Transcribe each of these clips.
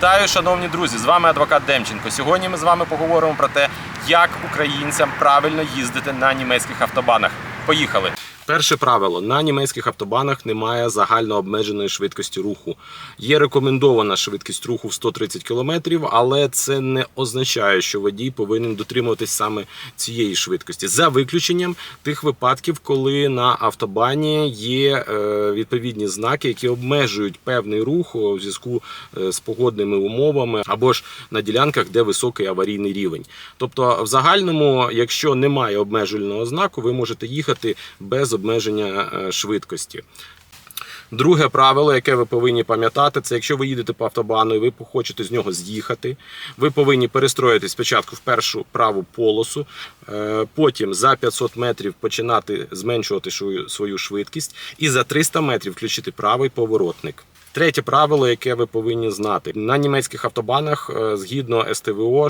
Вітаю, шановні друзі! З вами адвокат Демченко. Сьогодні ми з вами поговоримо про те, як українцям правильно їздити на німецьких автобанах. Поїхали! Перше правило: на німецьких автобанах немає загально обмеженої швидкості руху. Є рекомендована швидкість руху в 130 км, але це не означає, що водій повинен дотримуватись саме цієї швидкості, за виключенням тих випадків, коли на автобані є е, відповідні знаки, які обмежують певний рух у зв'язку е, з погодними умовами, або ж на ділянках, де високий аварійний рівень. Тобто, в загальному, якщо немає обмежувального знаку, ви можете їхати без обмеження е, швидкості. Друге правило, яке ви повинні пам'ятати, це якщо ви їдете по автобану і ви хочете з нього з'їхати, ви повинні перестроїтись спочатку в першу праву полосу, е, потім за 500 метрів починати зменшувати свою швидкість, і за 300 метрів включити правий поворотник. Третє правило, яке ви повинні знати на німецьких автобанах, е, згідно СТВО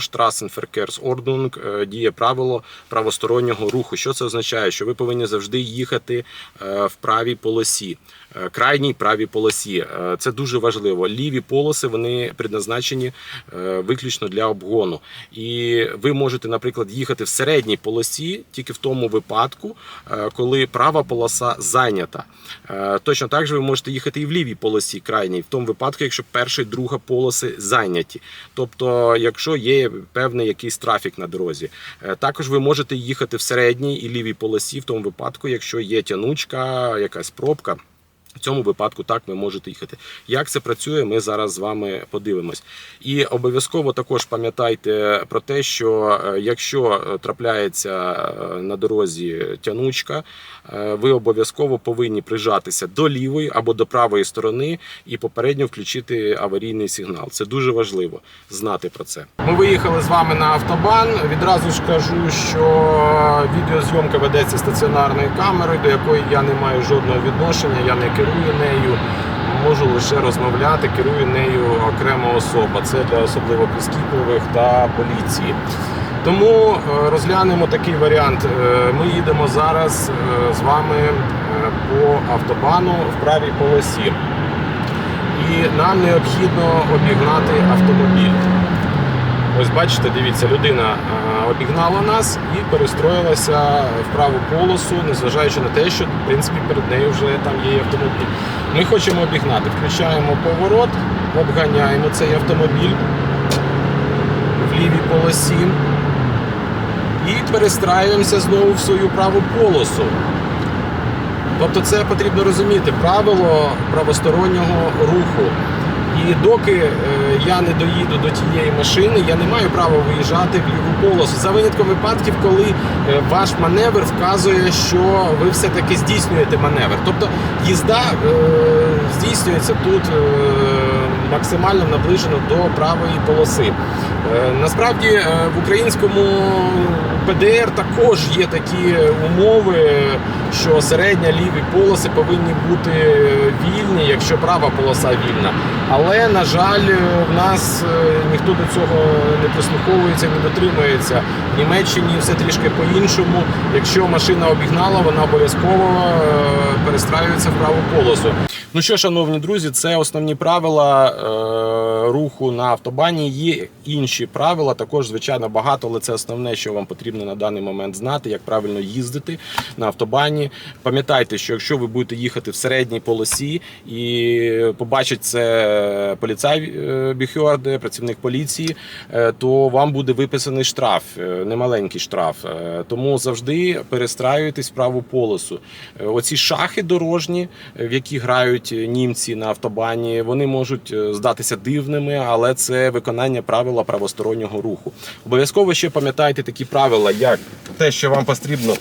е, діє правило правостороннього руху. Що це означає? Що ви повинні завжди їхати е, в правій полосі, е, крайній правій полосі. Це дуже важливо. Ліві полоси вони предназначені виключно для обгону. І ви можете, наприклад, їхати в середній полосі тільки в тому випадку, коли права полоса зайнята. Точно так же ви можете їхати і в лівій полосі крайній, в тому випадку, якщо перша і друга полоси зайняті. Тобто, якщо є певний якийсь трафік на дорозі. Е, Також ви можете їхати в середній і лівій полосі в тому випадку, якщо є тянучка, якась пробка. В цьому випадку так ви можете їхати. Як це працює, ми зараз з вами подивимось. І обов'язково також пам'ятайте про те, що е, якщо е, трапляється е, на дорозі тянучка, ви обов'язково повинні прижатися до лівої або до правої сторони і попередньо включити аварійний сигнал. Це дуже важливо знати про це. Ми виїхали з вами на автобан. Відразу ж кажу, що відеозйомка ведеться стаціонарною камерою, до якої я не маю жодного відношення, я не керую нею. Можу лише розмовляти, керує нею окрема особа. Це для особливо прискіпливих та поліції. Тому е, розглянемо такий варіант. Е, Ми їдемо зараз е, з вами по автобану в правій полосі. І нам необхідно обігнати автомобіль. Ось бачите, дивіться, людина е, обігнала нас і перестроїлася в праву полосу, незважаючи на те, що в принципі перед нею вже там є автомобіль. Ми хочемо обігнати. Включаємо поворот, обганяємо цей автомобіль в лівій полосі і перестраюємося знову в свою праву полосу. Тобто це потрібно розуміти правило правостороннього руху. І доки е, я не доїду до тієї машини, я не маю права виїжджати в ліву полосу. За винятком випадків, коли е, ваш маневр вказує, що ви все-таки здійснюєте маневр. Тобто їзда е, здійснюється тут максимально наближено до правої полоси. Насправді в українському ПДР також є такі умови, що середня ліві полоси повинні бути вільні, якщо права полоса вільна. Але, на жаль, в нас е, ніхто до цього не прислуховується, не дотримується. В Німеччині все трішки по-іншому. Якщо машина обігнала, вона обов'язково е, перестраюється в праву полосу. Ну що, шановні друзі, це основні правила е, руху на автобані. Є інші правила, також звичайно багато, але це основне, що вам потрібно на даний момент знати, як правильно їздити на автобані. Пам'ятайте, що якщо ви будете їхати в середній полосі і побачить це поліцай е, Біхьорде, працівник поліції, е, то вам буде виписаний штраф, е, немаленький штраф. Тому завжди перестраюйтесь в праву полосу. Оці шахи дорожні, в які грають німці на автобані, вони можуть е, здатися дивними, але це виконання правила правостороннього руху. Обов'язково ще пам'ятайте такі правила, як те, що вам потрібно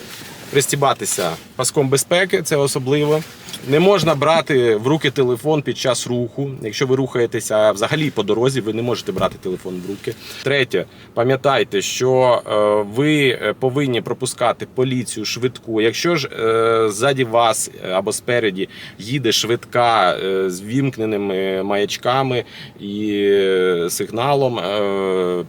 пристібатися паском безпеки, це особливо. Не можна брати в руки телефон під час руху. Якщо ви рухаєтеся взагалі по дорозі, ви не можете брати телефон в руки. Третє, пам'ятайте, що е, ви е, повинні пропускати поліцію швидку. Якщо ж е, ззаді вас або спереді їде швидка з вімкненими маячками і сигналом,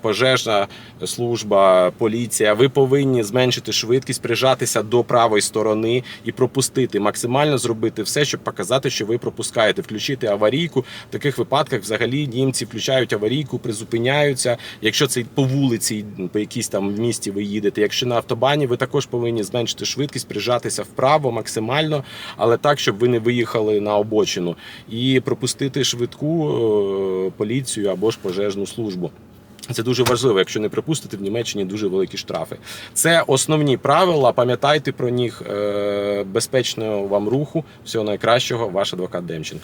пожежна служба, поліція, ви повинні зменшити швидкість, прижатися до правої сторони і пропустити, максимально зробити зробити все, щоб показати, що ви пропускаєте, включити аварійку. В таких випадках взагалі німці включають аварійку, призупиняються. Якщо це по вулиці, по якійсь там в місті ви їдете. Якщо на автобані, ви також повинні зменшити швидкість, прижатися вправо максимально, але так, щоб ви не виїхали на обочину і пропустити швидку е, поліцію або ж пожежну службу. Це дуже важливо. Якщо не припустити, в Німеччині дуже великі штрафи. Це основні правила. Пам'ятайте про них. Е, Безпечного вам руху. Всього найкращого, ваш адвокат Демченко.